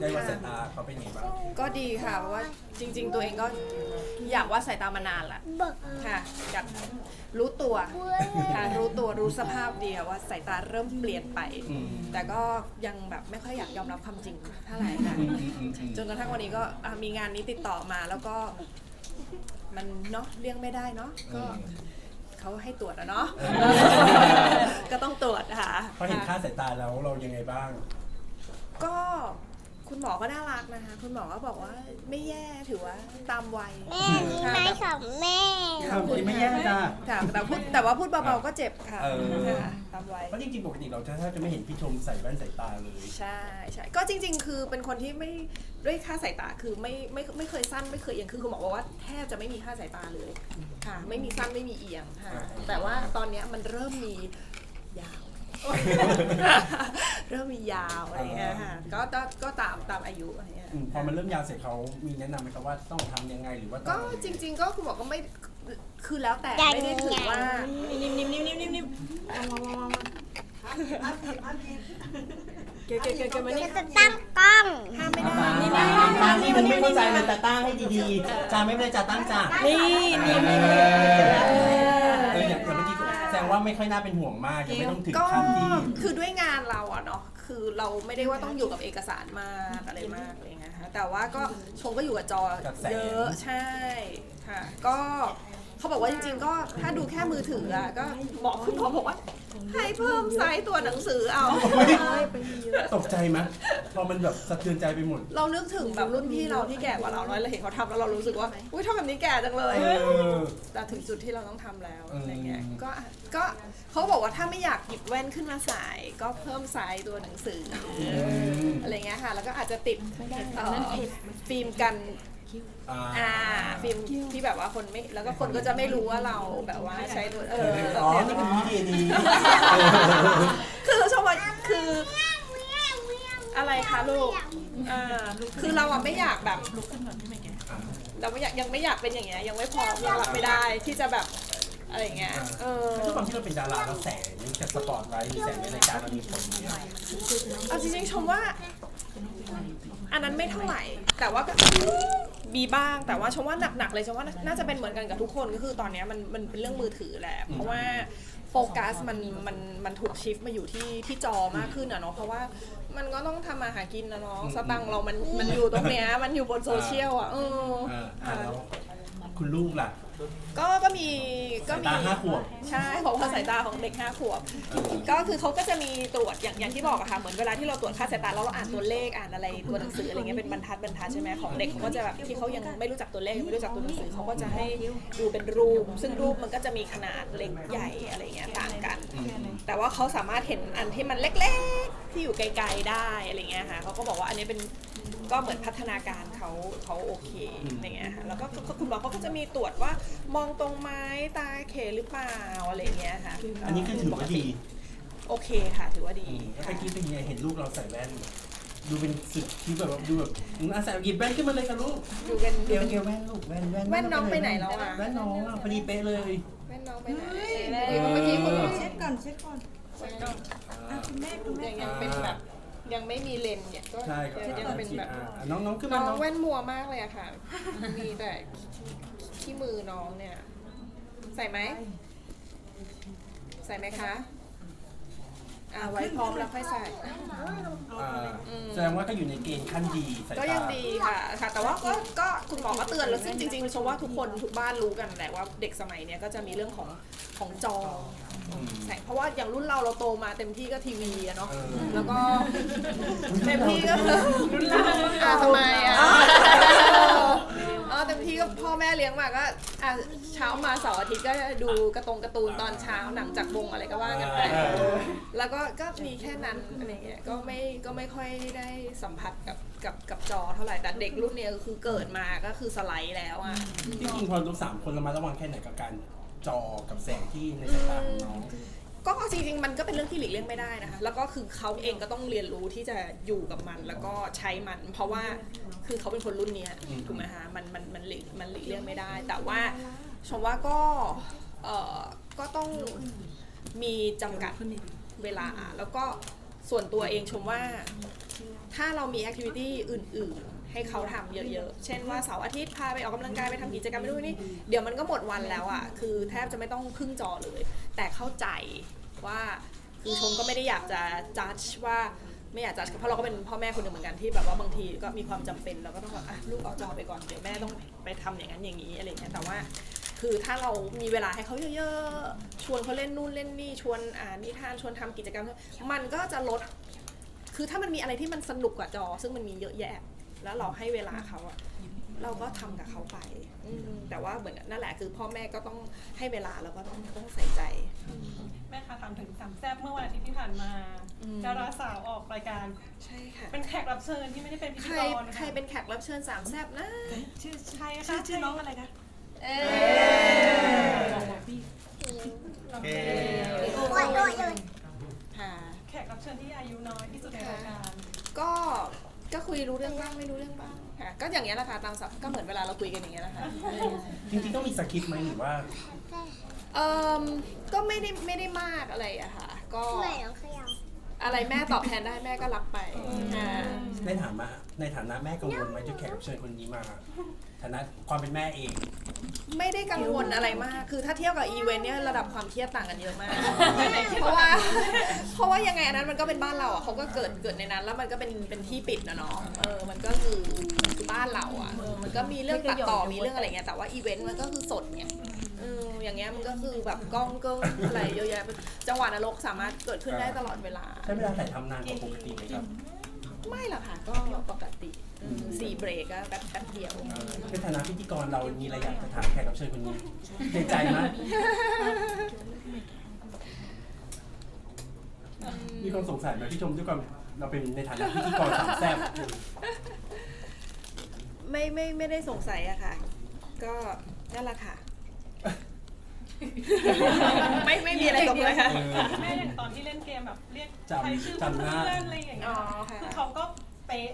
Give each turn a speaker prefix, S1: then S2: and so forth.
S1: ได้ว่าสายตาเขาเป็นไงบ้าง
S2: ก็ดีค่ะเพราะว่าจริง ๆ ตัวเองก็อยากว่าดสายตามานานละค่ะอยากรู้ตัวค่ะรู้ตัวรู้สภาพเดียวว่าสายตาเริ่มเปลี่ยนไป
S1: อืม
S2: แต่ก็ยังแบบไม่ค่อยอยากยอมรับความจริงเท่าไหร่ค่ะ
S1: อืมอืมอืมอืม
S2: จนกระทั่งวันนี้ก็อะมีงานนี้ติดต่อมาแล้วก็ มันเนาะเลี่ยงไม่ได้เนาะก็เขาให้ตรวจอะเนาะ ก็ต้องตรวจค่ะ
S1: พอเห็นค่าสายตาแล้วเรายังไงบ้าง
S2: ก็ คุณหมอก็น่ารักนะคะ คุณหมอก็บอกว่าไม่แย่ถือว่าตามวัย
S3: แม่นี่ไม้ของแม่
S1: ทำไม่แย่จ้า
S2: ค่ะแต่พูดแต่ว่าพูดเบาๆก็เจ็บค่ะ
S1: เออ
S2: ค่ะตามวัย
S1: เพราะจริงๆ ปกติเราจะแทบจะไม่เห็นพี่ชมใส่แว่นสายตาเลย
S2: ใช่ใช่ก็จริง ๆ คือเป็นคนที่ไม่ด้วยค่าสายตาคือไม่ไม่ไม่เคยสั้นไม่เคยเอียงคือคุณหมอบอกว่าแทบจะไม่มีค่าสายตาเลยค่ะ ไม่มีสั้นไม่มีเอียงค่ะ แต่ว่าตอนเนี้ยมันเริ่มมียาว เริ่มมียาวอะไรเงี้ยค่ะก็ก็ก็ตามตามอายุอะไรเงี้ย
S1: อืมพอมันเริ่มยาวเสร็จเขามีแนะนำไหมครับว่าต้องทำยังไงหรือว่าต้
S2: ก็
S1: อง
S2: จริง ๆ ก็คุณหมอก็ไม่คือแล้วแต่
S3: ยัง
S2: ไม่ได้ถือว่า
S3: ยัง
S2: นิ่มนิ่มนิ่มนิ่มนิ่มเกเกเกเกมานี่
S3: จะตั้งกล้อง
S2: ห้ามไม่ได้
S4: นี่
S2: นี่
S4: นี่นี่ตั้งนี่มันไม่เข้าใจมันจะตั้งให้ดีๆจ้าไม่เป็นไรจ้าตั้งจ้า
S2: นี่นี่นี่
S1: ไม่ค่อยน่าเป็นห่วงมากยังไม่ต้องถึง
S2: ก็
S1: ขั้นที่
S2: คือด้วยงานเราอะเนาะคือเราไม่ได้ว่าต้องอยู่กับเอกสารมากอะไรมากอะไรเงี้ยค่ะแต่ว่าก็ชงก็อยู่กับจอเยอะใช่ค่ะก็ เขาบอกว่าจริงๆ ก็ถ้าดูแค่มือถืออะก็บอกคุณหมอบอกว่าให้เพิ่มไซส์ตัวหนังสือเอา
S1: ตกใจไหมพอมันแบบสะเทือนใจไปหมด
S2: เรานึกถึงแบบรุ่นพี่เราที่แก่กว่าเราเนอะเราเห็นเขาทำแล้วเรารู้สึกว่าอุ้ยทำแบบนี้แก่จังเลย
S1: เออ
S2: แต่ถึงจุดที่เราต้องทำแล้ว
S1: อืม
S2: อะไรเงี้ยก็ก็เขาบอกว่าถ้าไม่อยากหยิบแว่นขึ้นมาใส่ก็เพิ่มไซส์ตัวหนังสือออะไรเงี้ยค่ะ แล้วก็อาจจะติดเอ่อฟิล์มกัน
S1: อ่า
S2: อ่าฟิล์มที่แบบว่าคนไม่แล้วก็คนก็จะไม่รู้ว่าเราแบบว่าใช้ตัวเออ
S1: อ๋อ นี่เป็นวิธีดี
S2: คือชมว่าคือ อะไรคะลูกอ่าคือเราอะไม่อยากแบบ ลุกขึ้นก่อนที่ไม่แกเราไม่อยากยังไม่อยากเป็นอย่างเงี้ยยังไม่พร้อมยังรับไม่ได้ที่จะแบบอะไรอย่างเงี้ยเออ
S1: ด้วยความที่เราเป็นดาราแล้วแสงจากสปอตไลท์หรือแสงในรายการมันมีผลเนี่ย
S2: เอาจริงๆชมว่า อันนั้นไม่เท่าไหร่ แต่ว่าก็มีบ้างแต่ว่าชมว่าหนักๆเลยชมว่าน่าจะเป็นเหมือนกันกับทุกคนก็คือตอนเนี้ยมันมันเป็นเรื่องมือถือแหละ เพราะว่าโฟกัสมันมันมันถูกชิฟมาอยู่ที่ที่จอมากขึ้นอะเนาะเพราะว่ามันก็ต้องทำมาหากินนะเนาะสตังค์เรามันมันอยู่ตรงเนี้ยมันอยู่บนโซเชียลอะเออ
S1: อ่าอ่าแล้วคุณลูกล่ะ
S2: ก็ก็มีก็มี
S1: สายตาห้าขวบ
S2: ใช่เพราะว่าสายตาของเด็กห้าขวบ ก็คือเขาก็จะมีตรวจอย่างอย่างที่บอกอะค่ะเหมือนเวลาที่เราตรวจค่าสายตาแล้วเราอ่านตัวเลขอ่านอะไรตัวหนังสืออะไรเงี้ยเป็นบรรทัดบรรทัดใช่ไหมของเด็กเขาก็จะแบบที่เขายังไม่รู้จักตัวเลขยังไม่รู้จักตัวหนังสือเขาก็จะให้ดูเป็นรูป ซึ่งรูปมันก็จะมีขนาดเล็กใหญ่อะไรเงี้ยต่างกัน แต่ว่าเขาสามารถเห็นอันที่มันเล็กๆ ที่อยู่ไกลๆได้อะไรเงี้ยค่ะเขาก็บอกว่าอันนี้เป็น ก็เหมือนพัฒนาการเขาเขาโอเคอะไรเงี้ยค่ะแล้วก็คุณหมอเขาก็จะมีตรวจว่ามองตรงไหม้ตาเขหรือเปล่าอะไรเงี้ยค่ะ
S1: อันนี้คือถือว่าดี
S2: โอเคค่ะ ถือว่าดี
S1: เมื่อกี้เป็นยังไงเห็นลูกเราใส่แว่นดูเป็นสึกที่แบบว่าดูแบบอืมอาศัยหยิบแว่นขึ้นมาเลยค่ะลูก
S2: อยู่กัน
S4: เดี๋ยวเดี๋ยวแว่นลูกแว่นแว่น
S2: แว่นน้องไปไหนแล้วอะ
S4: แว่นน้องอะพอดีเป๊ะเลย
S2: แม่น้องไปไหนเมื่อกี้คุณหมอ
S5: เช็ดก่อนเช็ดก่อน
S1: อ่า
S5: คุณแม่คุณแม่
S2: ยังยังเป็นแบบ ยังไม่มีเลนส์เนี่ยก็
S1: ใช่ก็
S2: ยังเป็นแบบ
S1: อ่าน้องน้องขึ้น
S2: น้
S1: มา
S2: อง
S1: น้อง
S2: แว่นมัวมากเลยอะค่ะ มีแต่ที่มือน้องเนี่ย ใส่ไหม ใส่ไหมคะ อ่าไว้พร้อมแล้วค่อยใส่
S1: อ่าแสดงว่าก็อยู่ในเกณฑ์ขั้นดีสาย
S2: ก็
S1: ตา
S2: ยังดีค่ะค่ะ แต่ว่าก็ก็คุณหมอก็เตือนแล้วซึ่งจริงๆชมว่าทุกคนทุกบ้านรู้กันแหละว่าเด็กสมัยเนี้ยก็จะมีเรื่องของของจอ
S1: อืม
S2: แสงเพราะว่าอย่างรุ่นเราเราโตมาเต็มที่ก็ทีวีอะเนาะ
S1: เออ
S2: แล้วก็เต็มที่ก็คือรุ่นเราอะทำไมอะเออเต็มที่ก็พ่อแม่เลี้ยงมาก็อะเช้ามาเสาร์อาทิตย์ก็ดูกระตรงการ์ตูนตอนเช้าหนังจากวงอะไรก็ว่ากันไปแล้วก็ก็มีแค่นั้นอะไรเงี้ยก็ไม่ก็ไม่ค่อยได้สัมผัสกับกับกับจอเท่าไหร่แต่เด็กรุ่นเนี้ยก็คือเกิดมาก็คือสไลด์แล้วอะ
S1: ที่จริงพอลูกสามคนเรามาระวังแค่ไหนกับการ จอกับแสงที่ในสายตาของน้อง
S2: ก็จริงๆ มันก็เป็นเรื่องที่หลีกเลี่ยงไม่ได้นะคะ แล้วก็คือเขาเองก็ต้องเรียนรู้ที่จะอยู่กับมันแล้วก็ใช้มัน เพราะว่าคือเขาเป็นคนรุ่นเนี้ย
S1: อืม
S2: ถูกไหมคะมันมันมันหลีกมันหลีกเลี่ยงไม่ได้ แต่ว่าชมว่าก็เออก็ต้องมีจำกัดเวลาแล้วก็ส่วนตัวเองชมว่า ถ้าเรามีแอคทิวิตี้อื่น ให้เขาทำเยอะๆ เช่นว่าเสาร์อาทิตย์พาไปออกกำลังกายไปทำกิจกรรมไปด้วยนี่เดี๋ยวมันก็หมดวันแล้วอะคือแทบจะไม่ต้องพึ่งจอเลย แต่เข้าใจว่าคือชมก็ไม่ได้อยากจะจัดว่าไม่อยากจัดเพราะเราก็เป็นพ่อแม่คนหนึ่งเหมือนกันที่แบบว่าบางทีก็มีความจำเป็นเราก็ต้องแบบอะลูกเอาจอไปก่อนเดี๋ยวแม่ต้องไปทำอย่างนั้นอย่างนี้อะไรเงี้ยแต่ว่าคือถ้าเรามีเวลาให้เขาเยอะๆ ชวนเขาเล่นนู่นเล่นนี่ ชวนอ่านนิทาน ชวนทำกิจกรรม มันก็จะลด คือถ้ามันมีอะไรที่มันสนุกกว่าจอ ซึ่งมันมีเยอะแยะ แล้วเราให้เวลาเขาอะเราก็ทำกับเขาไป อืมแต่ว่าเหมือนนั่นแหละคือพ่อแม่ก็ต้องให้เวลาแล้วก็ต้องต้องใส่ใจ
S5: แม่คะถามถึงสามแซ่บเมื่อวันอาทิตย์ที่ผ่านมา
S2: อืม
S5: ดาราสาวออกรายการ
S2: ใช่ค่ะ
S5: เป็นแขกรับเชิญที่ไม่ได้เป็นพิ
S2: ใค
S5: ธี
S2: ร
S5: กร
S2: ใครเป็นแขกรับเชิญสามแซบนะ
S5: ชื่อใช่ค่ะชื่อน้องอะไรคะ
S2: เอ๊
S5: โอเค
S3: โอ้ยโอ้ยโอ้ย
S2: ค่ะ
S5: แขกรับเชิญที่อายุน้อยที่สุดในรายการ
S2: ก็ ก็คุยรู้เรื่องบ้างไม่รู้เรื่องบ้างค่ะก็อย่างเงี้ยแหละค่ะตามสับก็เหมือนเวลาเราคุยกันอย่างเงี้ยแหละค่ะ
S1: จริงๆต้องมีสคริปต์ไหมหรือว่า
S2: เอ่มก็ไม่ได้ไม่ได้มากอะไรอะค่ะ ก็
S3: ช่วยน้องขยับ
S2: อะไรแม่ตอบแทนได้แม่ก็รับไปอ่า
S1: ในฐานะในฐานะแม่กังวลไหมจะแขกรับเชิญคนนี้มา ฐานะความเป็นแม่เอง
S2: ไม่ได้กังวลอะไรมาก คือถ้าเทียบกับอีเวนต์เนี่ยระดับความเครียดต่างกันเยอะมาก เพราะว่า เพราะว่ายังไงอันนั้นมันก็เป็นบ้านเราอะเขาก็เกิดเกิดในนั้น แล้วมันก็เป็นเป็นที่ปิดนะเนาะ เออ มันก็คือคือบ้านเราอะเออมันก็มีเรื่องตัดต่อ มีเรื่องอะไรเงี้ย แต่ว่าอีเวนต์มันก็คือสดไงเอออย่างเงี้ยมันก็คือแบบกล้องเกิ้งอะไรเยอะแยะจังหวะนรกสามารถเกิดขึ้นได้ตลอดเวลา
S1: ใช้เวลาถ่ายทำนานกว่าปกติไหมครับ
S2: ไม่หรอกค่ะ ก็ปกติอืมสี่เบรกก็แป๊บแป๊บเดียว
S1: ในฐานะพิธีกรเรามีอะไรอยากจะถามแขกรับเชิญคนนี้ในใจไหมมีความสงสัยไหมพี่ชมด้วยความเราเป็นในฐานะพิธีกรสามแซ่บ
S2: ไม่ไม่ไม่ได้สงสัยอะค่ะ ก็นั่นแหละค่ะ ไม่ไม่มีอะไรตกเลยค่ะ
S1: เออ
S5: แม่อย่างตอนที่เล่นเกมแบบเรียก
S1: จำ
S5: ใครชื่อ
S1: จำหน้า
S5: เพื่อนอะไรอย่างเงี้
S2: อ๋
S5: ย
S2: อค่ะ
S5: คือเขาก็เป๊ะ